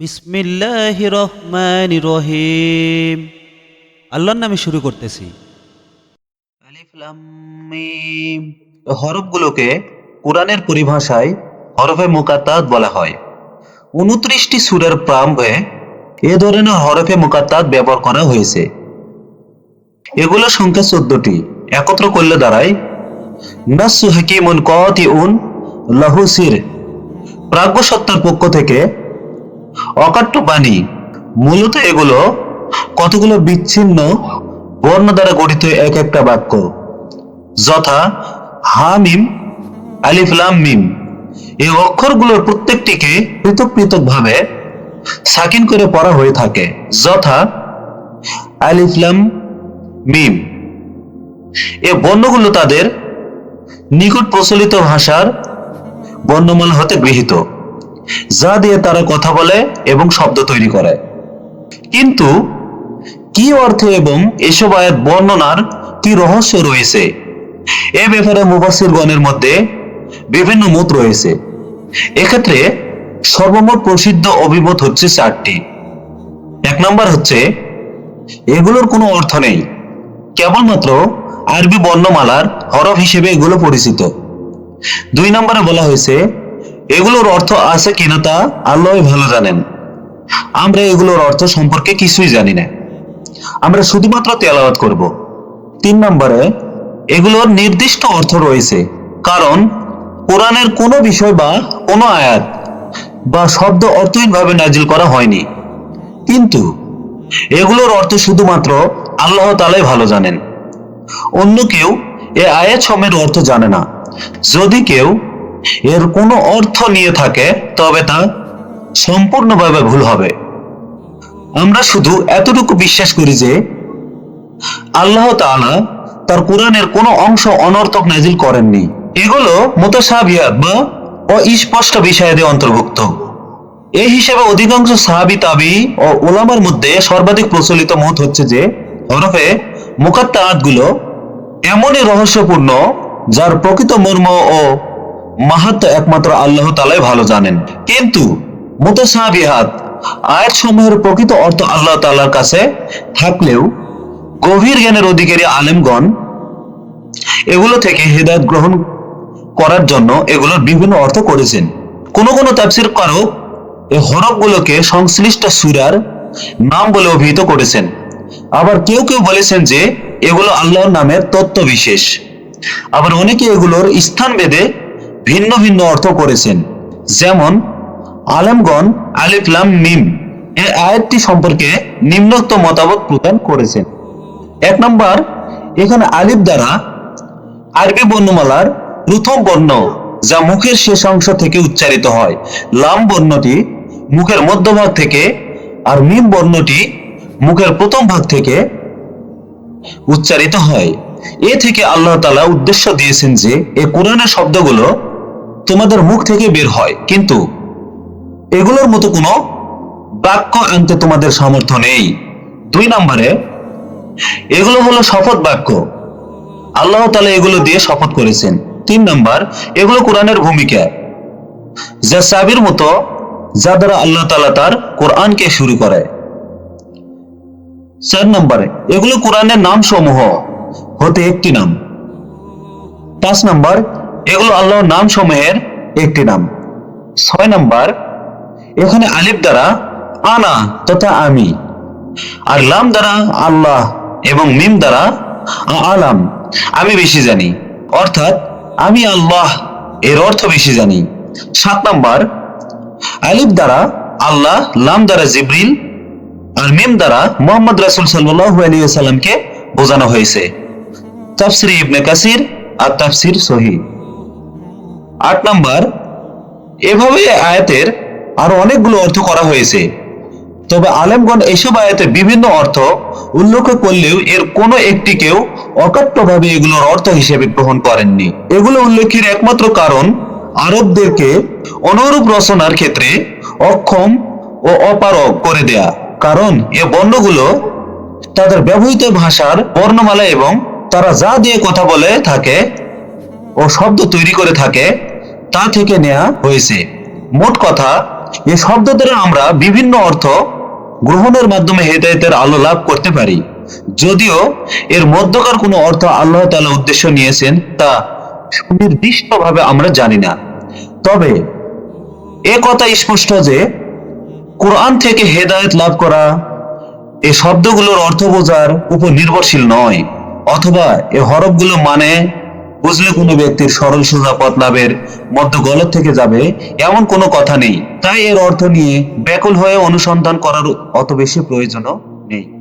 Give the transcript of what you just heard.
বিসমিল্লাহ রহমান রহিম আল্লাহর নামে শুরু করতেছি। আলিফ হরফগুলোকে কোরআনের পরিভাষায় হরফে মুকাত্তাত বলা হয়। উনত্রিশটি সুরের প্রারম্ভে এ ধরনের হরফে মুকাত্তাত ব্যবহার করা হয়েছে। এগুলো সংখ্যা চোদ্দটি। একত্র করলে দাঁড়ায় নাসু হাকিমুন কতি উন লাহুসির প্রাজ্ঞ সত্তার পক্ষ থেকে অকাট্য বাণী মূলত এগুলো কতগুলো বিচ্ছিন্ন বর্ণ দ্বারা গঠিত এক একটা বাক্য। যথা হা মিম আলিফ মিম। এই অক্ষরগুলোর প্রত্যেকটিকে পৃথক পৃথক ভাবে সাকিন করে পড়া হয়ে থাকে। যথা আলিফলাম মিম। এ বর্ণগুলো তাদের নিকট প্রচলিত ভাষার বর্ণমালা হতে গৃহীত। যা দিয়ে তারা কথা বলে এবং শব্দ তৈরি করে। কিন্তু কি অর্থে এবং এসব আয়াত বর্ণনার কি রহস্য রয়েছে? এ ব্যাপারে মুবাসির গণের মধ্যে বিভিন্ন মত রয়েছে। এক্ষেত্রে সর্বমোট প্রসিদ্ধ অভিমত হচ্ছে চারটি। এক নম্বর হচ্ছে, এগুলোর কোনো অর্থ নেই। কেবলমাত্র আরবি বর্ণমালার হরফ হিসেবে এগুলো পরিচিত। দুই নম্বরে বলা হয়েছে এগুলোর অর্থ আছে কিনা তা আল্লাহ ভালো জানেন। আমরা এগুলোর অর্থ সম্পর্কে কিছুই জানি না। আমরা শুধুমাত্র তেলাওয়াত করব। তিন নম্বরে, এগুলোর নির্দিষ্ট অর্থ রয়েছে। কারণ কোরআনের কোনো বিষয় বা কোনো আয়াত বা শব্দ অর্থহীনভাবে নাজিল করা হয়নি। কিন্তু এগুলোর অর্থ শুধুমাত্র আল্লাহ তালাই ভালো জানেন। অন্য কেউ এ আয়াত সমের অর্থ জানে না। যদি কেউ এর কোনো অর্থ নিয়ে থাকে, তবে তা সম্পূর্ণভাবে ভুল হবে। আমরা শুধু এতটুকু বিশ্বাস করি যে আল্লাহ তাআলা তার কোরআনের কোনো অংশ অনর্থক নাজিল করেননি। এগুলো মোতাসাবিয়াত বা অস্পষ্ট বিষয়াদি অন্তর্ভুক্ত। এই হিসেবে অধিকাংশ সাহাবি, তাবি ও ওলামার মধ্যে সর্বাধিক প্রচলিত মত হচ্ছে যে হরফে মুকাত্তাআতগুলো এমনই রহস্যপূর্ণ, যার প্রকৃত মর্ম ও মাহাত্ম একমাত্র আল্লাহ তালাই ভালো জানেন। কিন্তু মুতাসাবিহাত, আয়াত সমূহের প্রকৃত অর্থ আল্লাহ তাআলার কাছে থাকলেও গভীর জ্ঞানের অধিকারী আলেমগণ এগুলো থেকে হেদায়ত গ্রহণ করার জন্য এগুলোর বিভিন্ন অর্থ করেছেন। কোন কোন তাফসির কারক এই হরফগুলোকে সংশ্লিষ্ট সুরার নাম বলে অভিহিত করেছেন। আবার কেউ কেউ বলেছেন যে এগুলো আল্লাহর নামের তত্ত্ব বিশেষ আবার অনেকে এগুলোর স্থান ভেদে ভিন্ন ভিন্ন অর্থ করেছেন। যেমন, আলেমগণ আলিফ লাম মিম এই আয়াতটি সম্পর্কে নিম্নোক্ত মতামত প্রদান করেছেন। এক নম্বর, এখানে আলিফ দ্বারা আরবি বর্ণমালার প্রথম বর্ণ যা মুখের শেষ অংশ থেকে উচ্চারিত হয়। লাম বর্ণটি মুখের মধ্যভাগ থেকে আর মিম বর্ণটি মুখের প্রথম ভাগ থেকে উচ্চারিত হয়। এ থেকে আল্লাহ তাআলা উদ্দেশ্য দিয়েছেন যে, এ কোরআনের শব্দগুলো তোমাদের মুখ থেকে বের হয়। কিন্তু এগুলোর মতো কোনো বাক্য আনতে তোমাদের সামর্থ্য নেই। দুই নম্বরে, এগুলো হলো শপথ বাক্য। আল্লাহ তালা এগুলো দিয়ে শপথ করেছেন। তিন নম্বর, এগুলো কোরআনের ভূমিকা। যা সাবির মতো, যা দ্বারা আল্লাহ তালা তার কোরআনকে শুরু করে। চার নম্বরে, এগুলো কোরআনের নাম সমূহ হতে একটি নাম। পাঁচ নম্বর এগুলো আল্লাহর নাম সমূহের একটি নাম। ছয় নম্বর, এখানে আলিফ দ্বারা আনা তথা আমি, আর লাম দ্বারা আল্লাহ এবং মিম দ্বারা আলাম, আমি বেশি জানি। অর্থাৎ আমি আল্লাহ, এর অর্থ বেশি জানি। সাত নম্বর, আলিফ দ্বারা আল্লাহ, লাম দ্বারা জিব্রিল, আর মিম দ্বারা মোহাম্মদ রাসুল সাল্লাহ আলী সাল্লামকে বোঝানো হয়েছে। তাফসির ইবনে কাসির আর তাফসির সহি। আট নম্বর, এভাবে আয়াতের আরও অনেকগুলো অর্থ করা হয়েছে। তবে আলেমগণ এসব আয়াতের বিভিন্ন অর্থ উল্লেখ করলেও এর কোনো একটিকেও অকাট্যভাবে এগুলোর অর্থ হিসেবে গ্রহণ করেননি। এগুলো উল্লেখের একমাত্র কারণ আরবদেরকে অনুরূপ রচনার ক্ষেত্রে অক্ষম ও অপারগ করে দেয়া। কারণ এ বর্ণগুলো তাদের ব্যবহৃত ভাষার বর্ণমালা এবং তারা যা দিয়ে কথা বলে থাকে ও শব্দ তৈরি করে থাকে তা থেকে নেওয়া হয়েছে। মোট কথা এই শব্দ দ্বারা আমরা বিভিন্ন অর্থ গ্রহণের মাধ্যমে হেদায়েতের আলো লাভ করতে পারি। যদিও এর মধ্যকার কোনো অর্থ আল্লাহ তাআলা উদ্দেশ্য নিয়েছেন তা সুনির্দিষ্টভাবে আমরা জানি না। তবে, এ কথা স্পষ্ট যে, কোরআন থেকে হেদায়েত লাভ করা এই শব্দগুলোর অর্থ বোঝার উপর নির্ভরশীল নয়, অথবা এই হরফগুলো মানে বুঝলে কোনো ব্যক্তির সরল সোজা পথ লাভের মধ্য গলত থেকে যাবে, এমন কোনো কথা নেই। তাই এর অর্থ নিয়ে ব্যাকুল হয়ে অনুসন্ধান করার অত বেশি প্রয়োজনও নেই।